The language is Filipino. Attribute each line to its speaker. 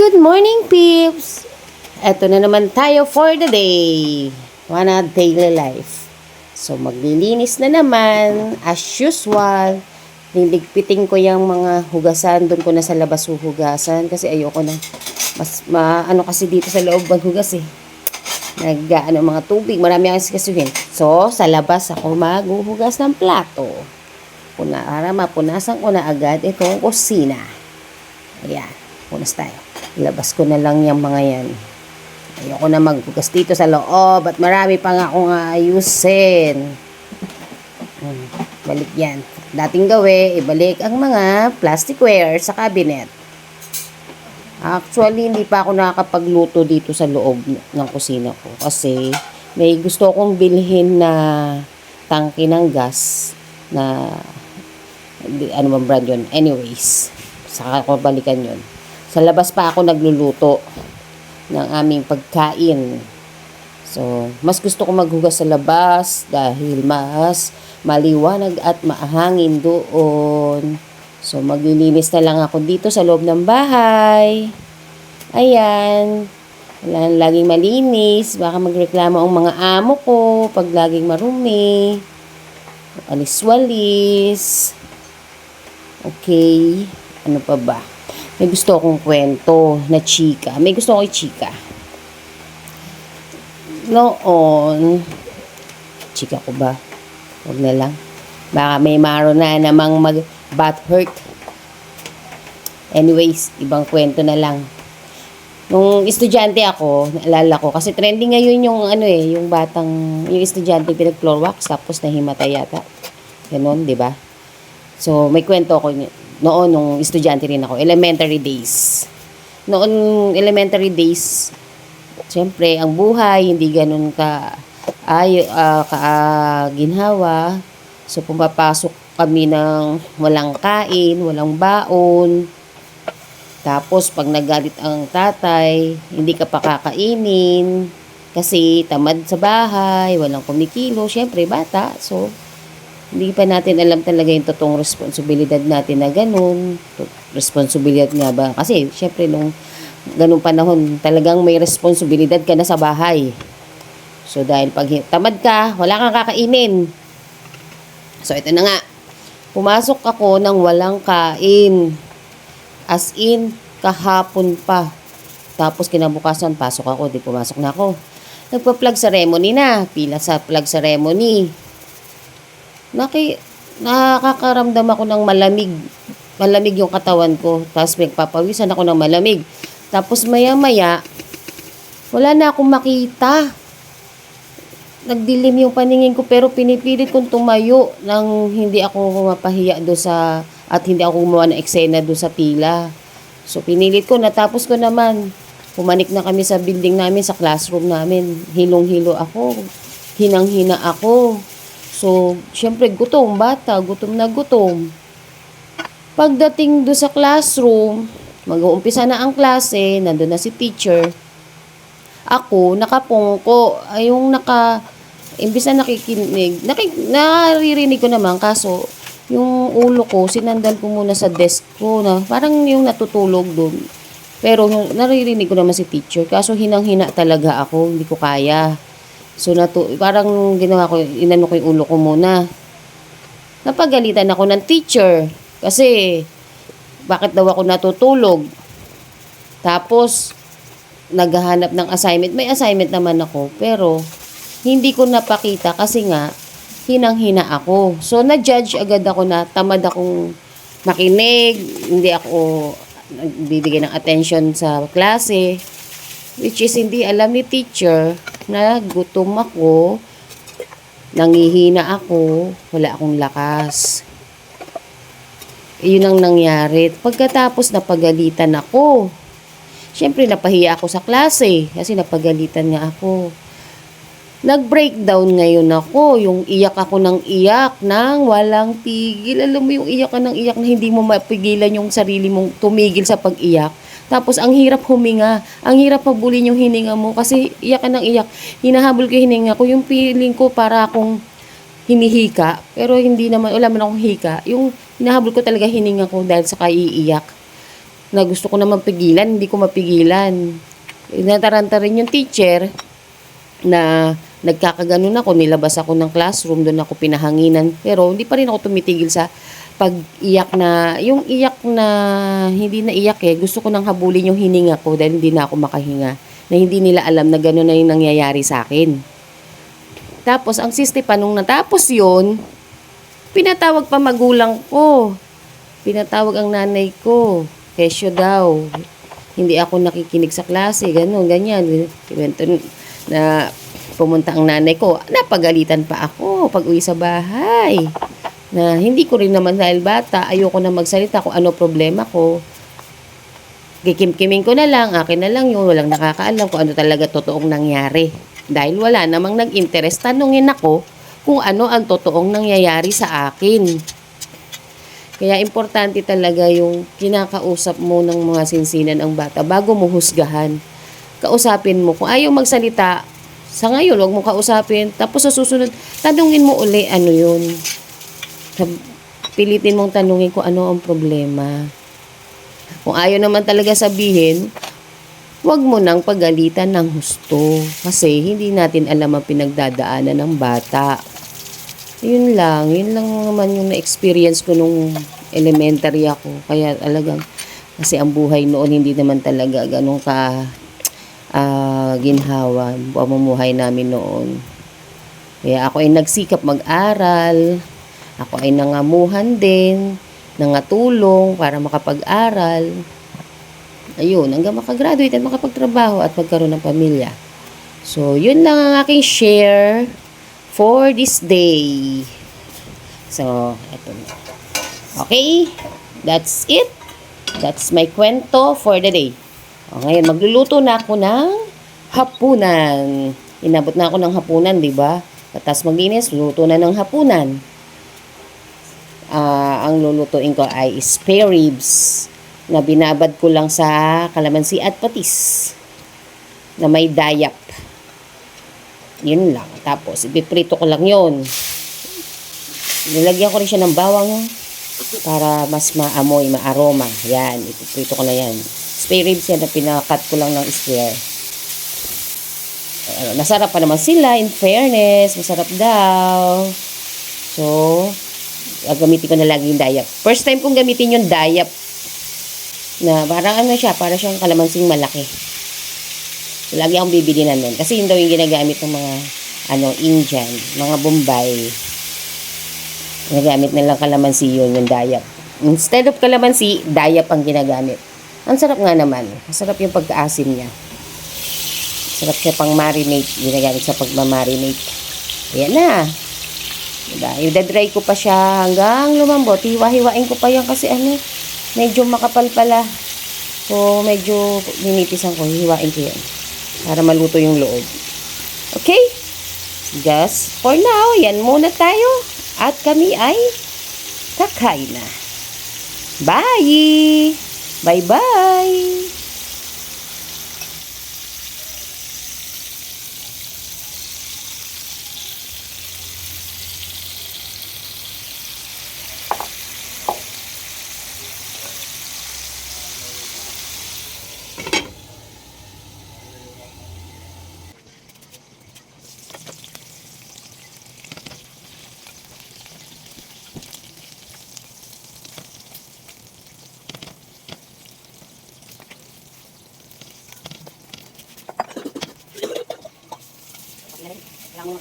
Speaker 1: Good morning, peeps! Eto na naman tayo for the day. Wanna daily life. So, maglilinis na naman, as usual. Niligpitin ko yung mga hugasan. Doon ko na sa labas huhugasan. Kasi ayoko na. Mas, ma, ano kasi dito sa loob maghugas eh. Nag, ano, mga tubig. Marami ang kasuhin. So, sa labas ako maghuhugas ng plato. Puna, para mapunasan ko na agad itong kusina. Ayan, punas tayo. Ilabas ko na lang yung mga yan. Ayoko na maghugas dito sa loob at marami pa nga akong ayusin. Hmm, balik yan. Dating gawi, ibalik ang mga plasticware sa cabinet. Actually, hindi pa ako nakakapagluto dito sa loob ng kusina ko. Kasi may gusto akong bilhin na tangke ng gas na ano bang brand yun. Anyways, saka ko balikan yun. Sa labas pa ako nagluluto ng aming pagkain. So, mas gusto ko maghugas sa labas dahil mas maliwanag at maahangin doon. So, maglilinis na lang ako dito sa loob ng bahay. Ayan. Wala laging malinis. Baka magreklamo ang mga amo ko pag laging marumi. Alis-walis. Okay. Ano pa ba? May gusto akong kwento na chika. May gusto akong chika. Noon, chika ko ba? Huwag na lang. Baka may maro na namang mag butt hurt. Anyways, ibang kwento na lang. Nung estudyante ako, naalala ko, kasi trending ngayon yung ano eh, yung batang, yung estudyante pinag-floor wax, tapos nahimatay yata. Ganon, di ba? So, may kwento ako noon nung estudyante rin ako, elementary days. Noon elementary days, siyempre, ang buhay hindi ganun ka ay ah, ka ah, ginhawa. So pumapasok kami ng walang kain, walang baon. Tapos pag nagalit ang tatay, hindi ka pa kakainin kasi tamad sa bahay, walang kumikilo, syempre bata. So hindi pa natin alam talaga yung totoong responsibilidad natin na ganun. Responsibilidad nga ba? Kasi, syempre, nung ganung panahon, talagang may responsibilidad ka na sa bahay. So, dahil pag tamad ka, wala kang kakainin. So, ito na nga. Pumasok ako ng walang kain. As in, kahapon pa. Tapos, kinabukasan, pasok ako. Di pumasok na ako. Nagpa-plug ceremony na. Pila sa plug ceremony naki, nakakaramdam ako ng malamig. Malamig yung katawan ko. Tapos nagpapawisan ako ng malamig. Tapos maya-maya, wala na akong makita. Nagdilim yung paningin ko pero pinipilit kong tumayo nang hindi ako mapahiya do sa at hindi ako gumawa ng eksena do sa pila. So pinilit ko, natapos ko naman. Pumanik na kami sa building namin, sa classroom namin. Hilong-hilo ako. Hinang-hina ako. So, syempre, gutom, bata, gutom na gutom. Pagdating do sa classroom, mag-uumpisa na ang klase, nandun na si teacher. Ako, nakapungko, ay yung naka, imbis na nakikinig, nakik, naririnig ko naman, kaso, yung ulo ko, sinandal ko muna sa desk ko, na parang yung natutulog doon. Pero naririnig ko naman si teacher, kaso hinang-hina talaga ako, hindi ko kaya. So, natu parang ginawa ko, inano ko yung ulo ko muna. Napagalitan ako ng teacher. Kasi, bakit daw ako natutulog? Tapos, naghahanap ng assignment. May assignment naman ako, pero hindi ko napakita kasi nga, hinang-hina ako. So, na-judge agad ako na tamad akong makinig, hindi ako nagbibigay ng attention sa klase. Which is, hindi alam ni teacher na gutom ako, nangihina ako, wala akong lakas. Yun ang nangyari. Pagkatapos napagalitan ako. Siyempre, napahiya ako sa klase kasi napagalitan nga ako. Nag-breakdown ngayon ako. Yung iyak ako ng iyak nang walang tigil. Alam mo yung iyak ka ng iyak na hindi mo mapigilan yung sarili mong tumigil sa pag-iyak. Tapos ang hirap huminga. Ang hirap pabulin yung hininga mo kasi iyak ka ng iyak. Hinahabol ko yung hininga ko. Yung feeling ko para akong hinihika. Pero hindi naman, wala man akong hika. Yung hinahabol ko talaga hininga ko dahil sa kaiiyak. na gusto ko naman pigilan, hindi ko mapigilan. Nataranta rin yung teacher na nagkakaganon ako, nilabas ako ng classroom, doon ako pinahanginan. Pero hindi pa rin ako tumitigil sa pag-iyak na, yung iyak na hindi na iyak eh, gusto ko nang habulin yung hininga ko dahil hindi na ako makahinga. Na hindi nila alam na gano'n na yung nangyayari sa akin. Tapos, ang siste pa, nung natapos yun, pinatawag pa magulang ko. Pinatawag ang nanay ko. Kesyo daw. Hindi ako nakikinig sa klase, gano'n, ganyan. Kwento na pumunta ang nanay ko. Napagalitan pa ako pag uwi sa bahay. Na hindi ko rin naman dahil bata, ayoko na magsalita kung ano problema ko. Kikimkiming ko na lang, akin na lang yun, walang nakakaalam kung ano talaga totoong nangyari. Dahil wala namang nag-interest, tanungin ako kung ano ang totoong nangyayari sa akin. Kaya importante talaga yung kinakausap mo ng mga sinsinan ang bata bago mo husgahan. Kausapin mo. Kung ayaw magsalita, sa ngayon, huwag mo kausapin. Tapos sa susunod, tanungin mo uli ano yun. Sab- Pilitin mong tanungin kung ano ang problema. Kung ayaw naman talaga sabihin, huwag mo nang pagalitan ng husto. Kasi hindi natin alam ang pinagdadaanan ng bata. Yun lang. Yun lang naman yung na-experience ko nung elementary ako. Kaya talagang, kasi ang buhay noon hindi naman talaga ganun ka ah, ginhawa. Pamumuhay namin noon. Kaya ako ay nagsikap mag-aral. Ako ay nangamuhan din. Nangatulong para makapag-aral. Ayun, hanggang makagraduate at makapagtrabaho at magkaroon ng pamilya. So, yun lang ang aking share for this day. So, eto na. Okay? That's it. That's my kwento for the day. O, ngayon, magluluto na ako ng hapunan. Inabot na ako ng hapunan, di ba? Tapos maglinis, luto na ng hapunan. Ah, ang lulutuin ko ay spare ribs na binabad ko lang sa kalamansi at patis na may dayap. Yun lang. Tapos, ipiprito ko lang yun. Nilagyan ko rin siya ng bawang para mas maamoy, maaroma. Yan, ipiprito ko na yan. Spare ribs yan na pinakat ko lang ng square. Ano, masarap pa naman sila, in fairness. Masarap daw. So, gagamitin ko na lagi yung dayap. First time kong gamitin yung dayap na parang ano siya, para siyang kalamansing malaki. So, lagi akong bibili na nun. Kasi yun daw yung ginagamit ng mga ano, Indian, mga Bombay. Ginagamit nilang kalamansi yun, yung dayap. Instead of kalamansi, dayap ang ginagamit. Ang sarap nga naman. Masarap yung pagkaasim niya. Sarap siya pang marinate. Ginagamit sa pagmamarinate. Ayan na. Diba? I-dry ko pa siya hanggang lumambot. Hiwa-hiwain ko pa yan kasi ano, medyo makapal pala. So, medyo ninipisan ko. Hiwain ko yan. Para maluto yung loob. Okay? Just for now, yan muna tayo. At kami ay kakain na. Bye! Bye-bye! Lang